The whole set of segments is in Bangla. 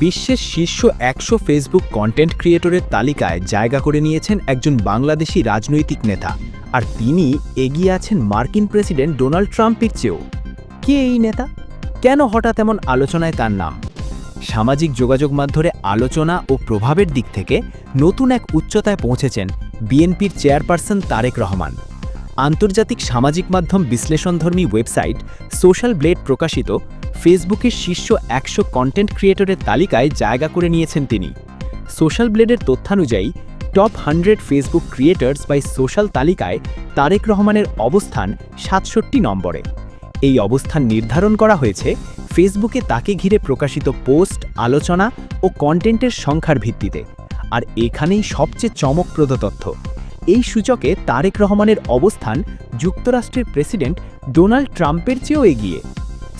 বিশ্বের শীর্ষ একশো ফেসবুক কন্টেন্ট ক্রিয়েটরের তালিকায় জায়গা করে নিয়েছেন একজন বাংলাদেশি রাজনৈতিক নেতা। আর তিনি এগিয়ে আছেন মার্কিন প্রেসিডেন্ট ডোনাল্ড ট্রাম্পের চেয়েও। কে এই নেতা? কেন হঠাৎ এমন আলোচনায় তার নাম? সামাজিক যোগাযোগ মাধ্যমে আলোচনা ও প্রভাবের দিক থেকে নতুন এক উচ্চতায় পৌঁছেছেন বিএনপির চেয়ারপারসন তারেক রহমান। আন্তর্জাতিক সামাজিক মাধ্যম বিশ্লেষণধর্মী ওয়েবসাইট সোশ্যাল ব্লেড প্রকাশিত ফেসবুকের শীর্ষ একশো কন্টেন্ট ক্রিয়েটরের তালিকায় জায়গা করে নিয়েছেন তিনি। সোশ্যাল ব্লেডের তথ্যানুযায়ী, top hundred Facebook creators by social তালিকায় তারেক রহমানের অবস্থান সাতষট্টি নম্বরে। এই অবস্থান নির্ধারণ করা হয়েছে ফেসবুকে তাকে ঘিরে প্রকাশিত পোস্ট, আলোচনা ও কন্টেন্টের সংখ্যার ভিত্তিতে। আর এখানেই সবচেয়ে চমকপ্রদ তথ্য, এই সূচকে তারেক রহমানের অবস্থান যুক্তরাষ্ট্রের প্রেসিডেন্ট ডোনাল্ড ট্রাম্পের চেয়েও এগিয়ে।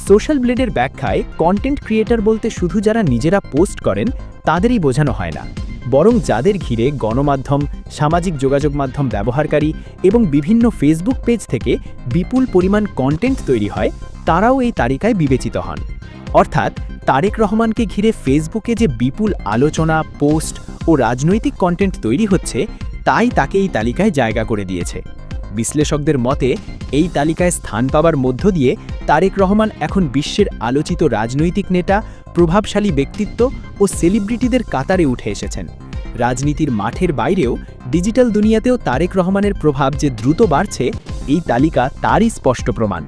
সোশ্যাল ব্লেডের ব্যাখ্যায় কন্টেন্ট ক্রিয়েটর বলতে শুধু যারা নিজেরা পোস্ট করেন, তাদেরই বোঝানো হয় না। বরং যাদের ঘিরে গণমাধ্যম, সামাজিক যোগাযোগ মাধ্যম ব্যবহারকারী এবং বিভিন্ন ফেসবুক পেজ থেকে বিপুল পরিমাণ কন্টেন্ট তৈরি হয়, তারাও এই তালিকায় বিবেচিত হন। অর্থাৎ তারেক রহমানকে ঘিরে ফেসবুকে যে বিপুল আলোচনা পোস্ট ও রাজনৈতিক কন্টেন্ট তৈরি হচ্ছে, তাই তাকে এই তালিকায় জায়গা করে দিয়েছে। বিশ্লেষকদের মতে, এই তালিকায় স্থান পাবার মধ্য দিয়ে তারেক রহমান এখন বিশ্বের আলোচিত রাজনৈতিক নেতা, প্রভাবশালী ব্যক্তিত্ব ও সেলিব্রিটিদের কাতারে উঠে এসেছেন। রাজনীতির মাঠের বাইরেও ডিজিটাল দুনিয়াতেও তারেক রহমানের প্রভাব যে দ্রুত বাড়ছে, এই তালিকা তারই স্পষ্ট প্রমাণ।